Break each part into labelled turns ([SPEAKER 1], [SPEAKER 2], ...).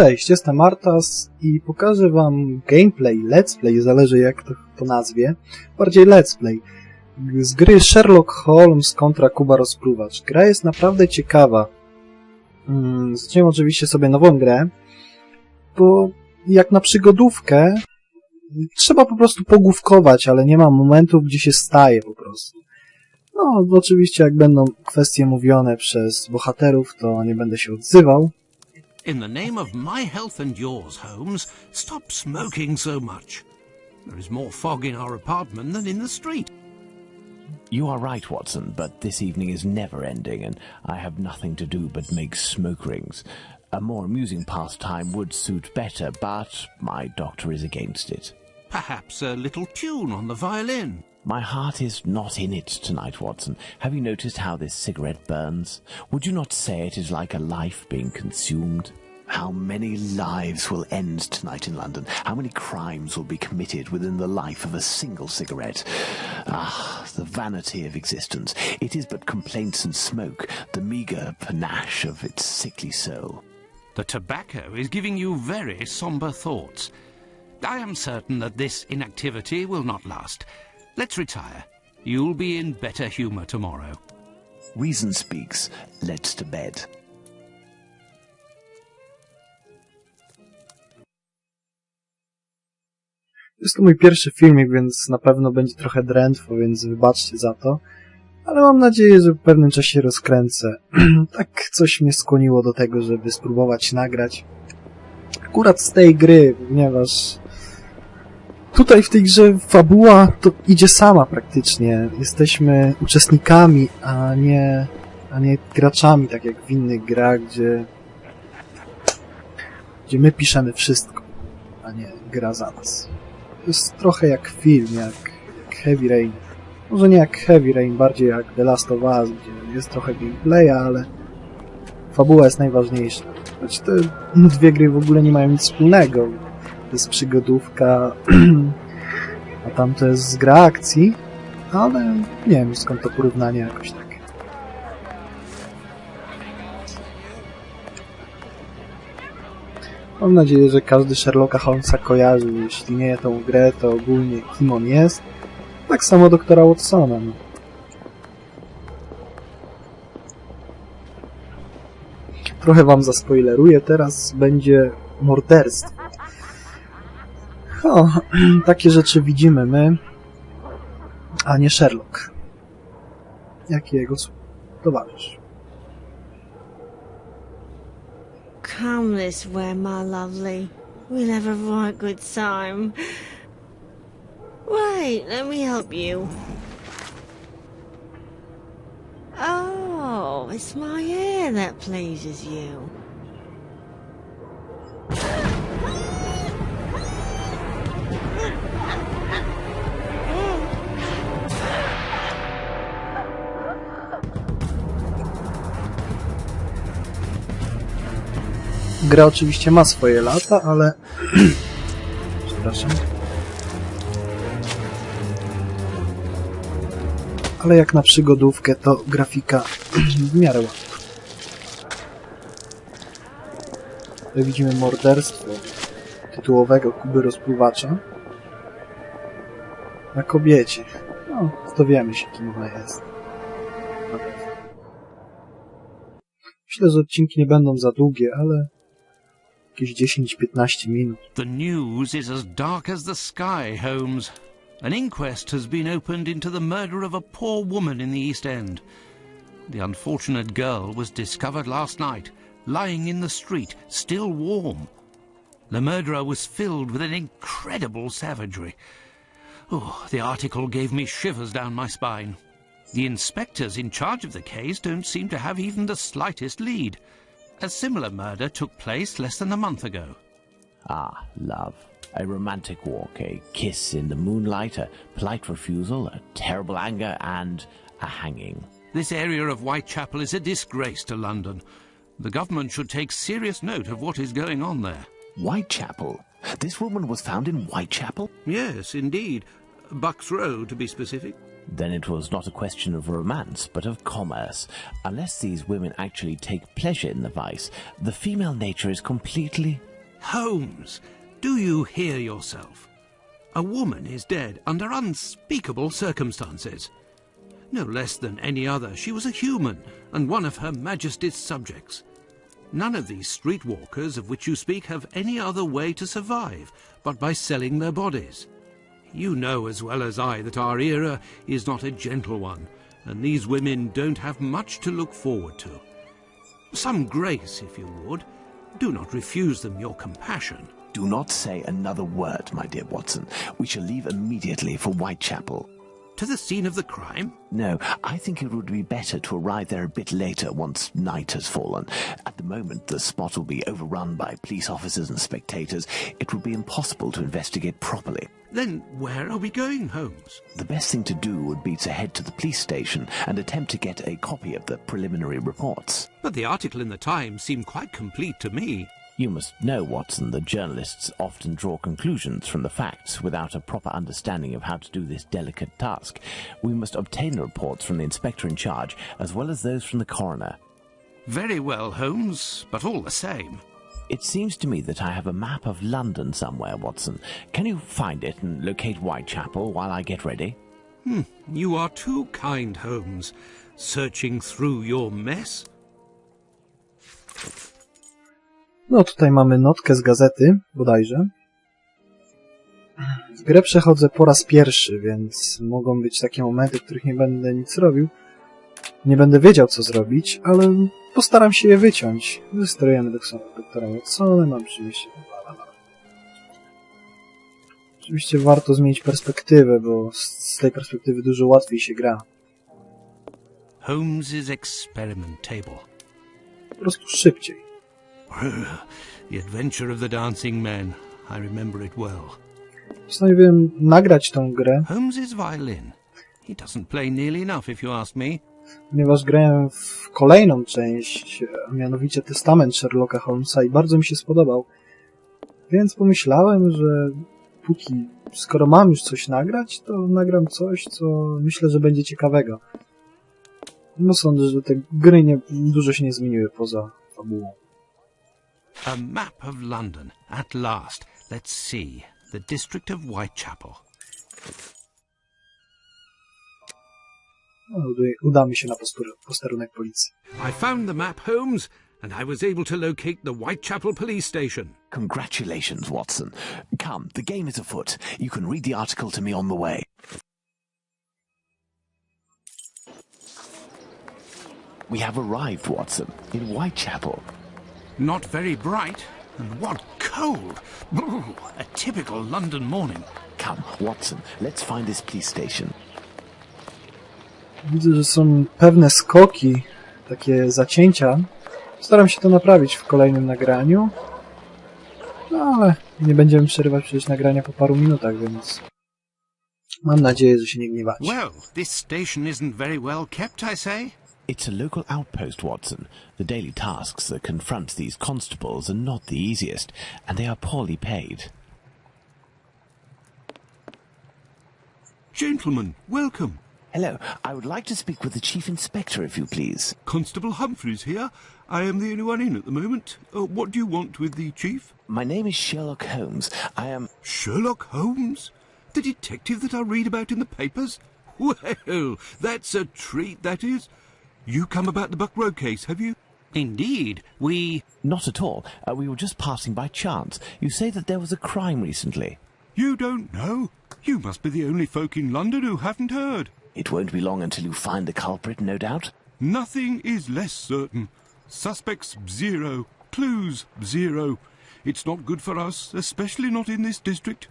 [SPEAKER 1] Cześć, jestem Martas i pokażę wam gameplay, let's play, zależy jak to, to nazwie, bardziej let's play, z gry Sherlock Holmes kontra Kuba Rozpruwacz. Gra jest naprawdę ciekawa. Hmm, zacząłem oczywiście sobie nową grę, bo jak na przygodówkę trzeba po prostu pogłówkować, ale nie ma momentów, gdzie się staje po prostu. No, oczywiście jak będą kwestie mówione przez bohaterów, to nie będę się odzywał.
[SPEAKER 2] In the name of my health and yours, Holmes, stop smoking so much. There is more fog in our apartment than in the street.
[SPEAKER 3] You are right, Watson, but this evening is never ending, and I have nothing to do but make smoke rings. A more amusing pastime would suit better, but my doctor is against it.
[SPEAKER 2] Perhaps a little tune on the violin.
[SPEAKER 3] My heart is not in it tonight, Watson. Have you noticed how this cigarette burns? Would you not say it is like a life being consumed? How many lives will end tonight in London? How many crimes will be committed within the life of a single cigarette? Ah, the vanity of existence. It is but complaints and smoke, the meagre panache of its sickly soul.
[SPEAKER 2] The tobacco is giving you very somber thoughts. I am certain that this inactivity will not last. Let's retire. You'll be in better humour tomorrow.
[SPEAKER 3] Reason speaks. Let's to bed.
[SPEAKER 1] Jest to mój pierwszy filmik, więc na pewno będzie trochę drętwo, więc wybaczcie za to. Ale mam nadzieję, że w pewnym czasie rozkręcę. tak coś mnie skłoniło do tego, żeby spróbować nagrać. Akurat z tej gry, ponieważ tutaj w tej grze fabuła to idzie sama praktycznie. Jesteśmy uczestnikami, a nie, a nie graczami, tak jak w innych grach, gdzie, gdzie my piszemy wszystko, a nie gra za nas. To jest trochę jak film, jak, jak Heavy Rain. Może nie jak Heavy Rain, bardziej jak The Last of Us, gdzie jest trochę gameplaya, ale fabuła jest najważniejsza. Choć te dwie gry w ogóle nie mają nic wspólnego. To jest przygodówka, a tam to jest gra akcji, ale nie wiem skąd to porównanie jakoś tak. Mam nadzieję, że każdy Sherlocka Holmesa kojarzy. Jeśli nie tą grę, to ogólnie kim on jest. Tak samo doktora Watsona. No. Trochę wam zaspoileruję, teraz będzie morderstwo. O, takie rzeczy widzimy my, a nie Sherlock. Jak jego towarzysz.
[SPEAKER 4] Come this way, my lovely. We'll have a right good time. Wait, let me help you. Oh, it's my hair that pleases you.
[SPEAKER 1] Gra oczywiście ma swoje lata, ale... Przepraszam. Ale jak na przygodówkę, to grafika w miarę ładna. Tutaj widzimy morderstwo tytułowego Kuby Rozpływacza na kobiecie. No, dowiemy się, kim ona jest. Myślę, że odcinki nie będą za długie, ale jakieś 10-15 minut.
[SPEAKER 2] The news is as dark as the sky, Holmes. An inquest has been opened into the murder of a poor woman in the East End. The unfortunate girl was discovered last night, lying in the street, still warm. The murderer was filled with an incredible savagery. Oh, the article gave me shivers down my spine. The inspectors in charge of the case don't seem to have even the slightest lead. A similar murder took place less than a month ago.
[SPEAKER 3] Ah, love. A romantic walk, a kiss in the moonlight, a polite refusal, a terrible anger, and a hanging.
[SPEAKER 2] This area of Whitechapel is a disgrace to London. The government should take serious note of what is going on there.
[SPEAKER 3] Whitechapel? This woman was found in Whitechapel?
[SPEAKER 2] Yes, indeed. Bucks Row, to be specific.
[SPEAKER 3] Then it was not a question of romance, but of commerce. Unless these women actually take pleasure in the vice, the female nature is completely
[SPEAKER 2] Holmes, do you hear yourself? A woman is dead under unspeakable circumstances. No less than any other, she was a human and one of Her Majesty's subjects. None of these streetwalkers of which you speak have any other way to survive but by selling their bodies. You know as well as I that our era is not a gentle one, and these women don't have much to look forward to. Some grace, if you would. Do not refuse them your compassion.
[SPEAKER 3] Do not say another word, my dear Watson. We shall leave immediately for Whitechapel.
[SPEAKER 2] To the scene of the crime?
[SPEAKER 3] No, I think it would be better to arrive there a bit later once night has fallen. At the moment, the spot will be overrun by police officers and spectators. It would be impossible to investigate properly.
[SPEAKER 2] Then where are we going, Holmes?
[SPEAKER 3] The best thing to do would be to head to the police station and attempt to get a copy of the preliminary reports.
[SPEAKER 2] But the article in the Times seemed quite complete to me.
[SPEAKER 3] You must know, Watson, that journalists often draw conclusions from the facts without a proper understanding of how to do this delicate task. We must obtain the reports from the inspector in charge, as well as those from the coroner.
[SPEAKER 2] Very well, Holmes, but all the same.
[SPEAKER 3] It seems to me that I have a map of London somewhere, Watson. Can you find it and locate Whitechapel while I get ready?
[SPEAKER 2] Hmm, you are too kind, Holmes. Searching through your mess?
[SPEAKER 1] No, tutaj mamy notkę z gazety, bodajże. W grę przechodzę po raz pierwszy, więc mogą być takie momenty, w których nie będę nic robił. Nie będę wiedział, co zrobić, ale postaram się je wyciąć. Wysterujemy doktora Watsonem, oczywiście. Oczywiście warto zmienić perspektywę, bo z tej perspektywy dużo łatwiej się gra.
[SPEAKER 2] Holmes's experiment table.
[SPEAKER 1] Po prostu szybciej.
[SPEAKER 2] The adventure of the dancing men. I remember it well.
[SPEAKER 1] Postanowiłem nagrać tą grę,
[SPEAKER 2] Holmes's violin. He doesn't play nearly enough, if you ask me.
[SPEAKER 1] ponieważ grałem w kolejną część, a mianowicie Testament Sherlocka Holmesa i bardzo mi się spodobał. Więc pomyślałem, że póki, skoro mam już coś nagrać, to nagram coś, co myślę, że będzie ciekawego. No sądzę, że te gry nie, dużo się nie zmieniły poza fabułą.
[SPEAKER 2] A map of London. At last. Let's see. The district of Whitechapel.
[SPEAKER 1] No, uda- uda się na posterunek policji.
[SPEAKER 2] I found the map, Holmes, and I was able to locate the Whitechapel police station.
[SPEAKER 3] Congratulations, Watson. Come, the game is afoot. You can read the article to me on the way. We have arrived, Watson, in Whitechapel.
[SPEAKER 2] Not very bright, and what cold! Brr, A typical London morning.
[SPEAKER 3] Come, Watson, let's find this police station.
[SPEAKER 1] Widzę, że są pewne skoki, takie zacięcia. Staram się to naprawić w kolejnym nagraniu. No ale nie będziemy przerywać przecież nagrania po paru minutach, więc mam nadzieję, że się nie gniewacie.
[SPEAKER 2] Well, this station isn't very well kept, I say.
[SPEAKER 3] It's a local outpost, Watson. The daily tasks that confront these constables are not the easiest, and they are poorly paid.
[SPEAKER 5] Gentlemen, welcome.
[SPEAKER 3] Hello, I would like to speak with the Chief Inspector, if you please.
[SPEAKER 5] Constable Humphreys here. I am the only one in at the moment. Uh, what do you want with the chief?
[SPEAKER 3] My name is Sherlock Holmes. I am.
[SPEAKER 5] Sherlock Holmes? The detective that I read about in the papers? Well, that's a treat, that is. You come about the Buck Road case, have you?
[SPEAKER 2] Indeed, we.
[SPEAKER 3] Not at all. Uh, we were just passing by chance. You say that there was a crime recently.
[SPEAKER 5] You don't know? You must be the only folk in London who haven't heard.
[SPEAKER 3] It won't be long until you find the culprit, no doubt.
[SPEAKER 5] Nothing is less certain. Suspects zero. Clues zero. It's not good for us, especially not in this district.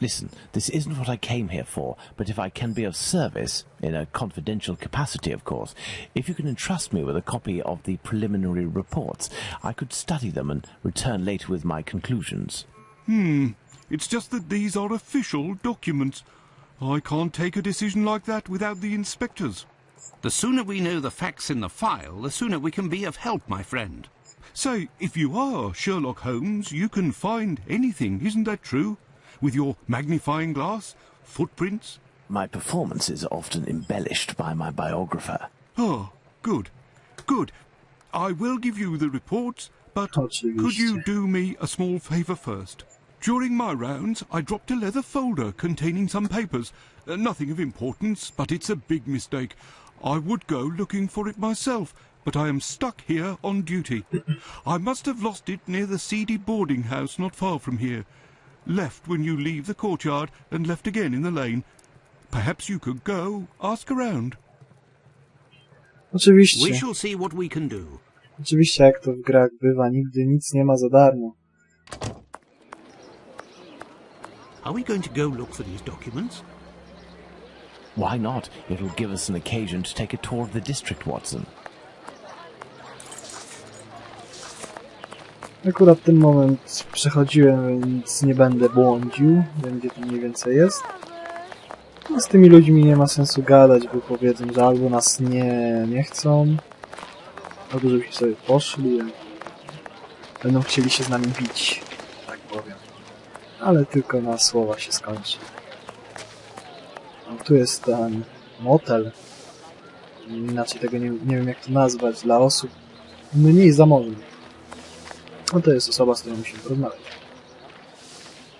[SPEAKER 3] Listen, this isn't what I came here for, but if I can be of service, in a confidential capacity, of course, if you can entrust me with a copy of the preliminary reports, I could study them and return later with my conclusions.
[SPEAKER 5] Hmm. It's just that these are official documents. I can't take a decision like that without the inspectors.
[SPEAKER 2] The sooner we know the facts in the file, the sooner we can be of help, my friend.
[SPEAKER 5] Say, if you are Sherlock Holmes, you can find anything, isn't that true? With your magnifying glass, footprints.
[SPEAKER 3] My performances are often embellished by my biographer.
[SPEAKER 5] Ah, good. Good. I will give you the reports But could you do me a small favour first? During my rounds, I dropped a leather folder containing some papers. Uh, nothing of importance, but it's a big mistake. I would go looking for it myself, but I am stuck here on duty. I must have lost it near the seedy boarding house not far from here. Left when you leave the courtyard and left again in the lane. Perhaps you could go, ask around.
[SPEAKER 1] Oczywiście.
[SPEAKER 2] We shall see what we can do.
[SPEAKER 1] Oczywiście, jak to w grach bywa, nigdy nic nie ma za darmo.
[SPEAKER 2] Are we going to go look for these documents?
[SPEAKER 3] Why not? It'll give us an occasion to take a tour of the district, Watson.
[SPEAKER 1] Akurat ten moment przechodziłem, więc nie będę błądził. Wiem, gdzie to mniej więcej jest. No, z tymi ludźmi nie ma sensu gadać, bo powiedzą, że albo nas nie, nie chcą, albo żebyśmy sobie poszli. Będą chcieli się z nami bić, tak powiem. Ale tylko na słowa się skończy. No, tu jest ten motel. Inaczej tego nie, nie wiem jak to nazwać. Dla osób mniej zamożnych. No to jest osoba, z którą musimy porozmawiać.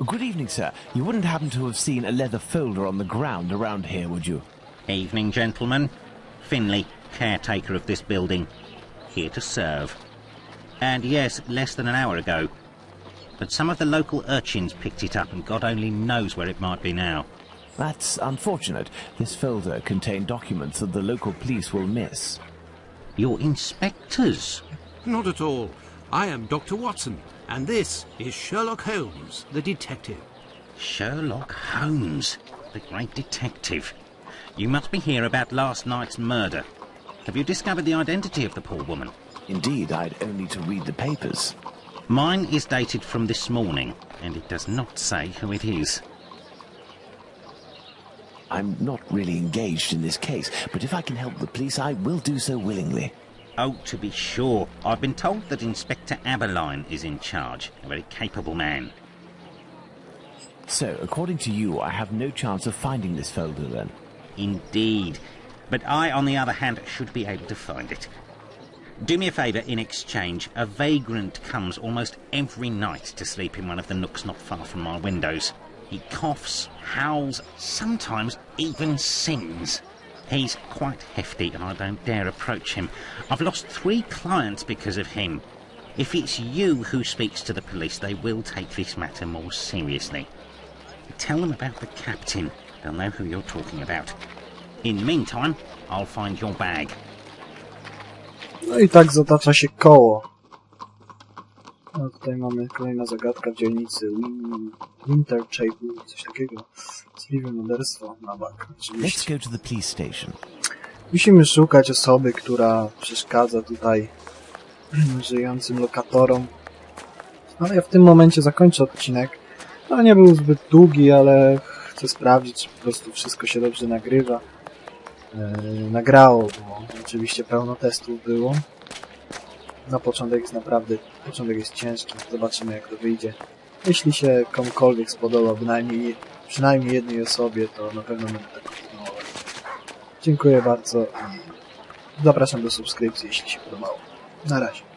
[SPEAKER 3] Good evening, sir. You wouldn't happen to have seen a leather folder on the ground around here, would you?
[SPEAKER 6] Evening, gentlemen. Finley, caretaker of this building. Here to serve. And yes, less than an hour ago. But some of the local urchins picked it up and God only knows where it might be now.
[SPEAKER 3] That's unfortunate. This folder contained documents that the local police will miss.
[SPEAKER 6] Your inspectors?
[SPEAKER 2] Not at all. I am Dr. Watson, and this is Sherlock Holmes, the detective.
[SPEAKER 6] Sherlock Holmes, the great detective. You must be here about last night's murder. Have you discovered the identity of the poor woman?
[SPEAKER 3] Indeed, I'd only to read the papers.
[SPEAKER 6] Mine is dated from this morning, and it does not say who it is.
[SPEAKER 3] I'm not really engaged in this case, but if I can help the police, I will do so willingly.
[SPEAKER 6] Oh, to be sure. I've been told that Inspector Aberline is in charge. A very capable man.
[SPEAKER 3] So, according to you, I have no chance of finding this folder then.
[SPEAKER 6] Indeed. But I, on the other hand, should be able to find it. Do me a favour in exchange. A vagrant comes almost every night to sleep in one of the nooks not far from my windows. He coughs, howls, sometimes even sings. He's quite hefty and I don't dare approach him. I've lost three clients because of him. If it's you who speaks to the police, they will take this matter more seriously. Tell them about the captain. They'll know who you're talking about. In the meantime, I'll find your bag.
[SPEAKER 1] No i tak zatacza się koło. No tutaj mamy kolejna zagadka w dzielnicy Win Winterchapel, coś takiego. Możliwe morderstwo na bank.
[SPEAKER 3] Let's go to the police station.
[SPEAKER 1] Musimy szukać osoby, która przeszkadza tutaj żyjącym lokatorom. No ja w tym momencie zakończę odcinek. No nie był zbyt długi, ale chcę sprawdzić, czy po prostu wszystko się dobrze nagrywa. Yy, nagrało, bo oczywiście pełno testów było. Na początek jest naprawdę, początek jest ciężki, zobaczymy jak to wyjdzie. Jeśli się komukolwiek spodoba, przynajmniej jednej osobie, to na pewno będę tak kontynuować. Dziękuję bardzo i zapraszam do subskrypcji, jeśli się podobało. Na razie.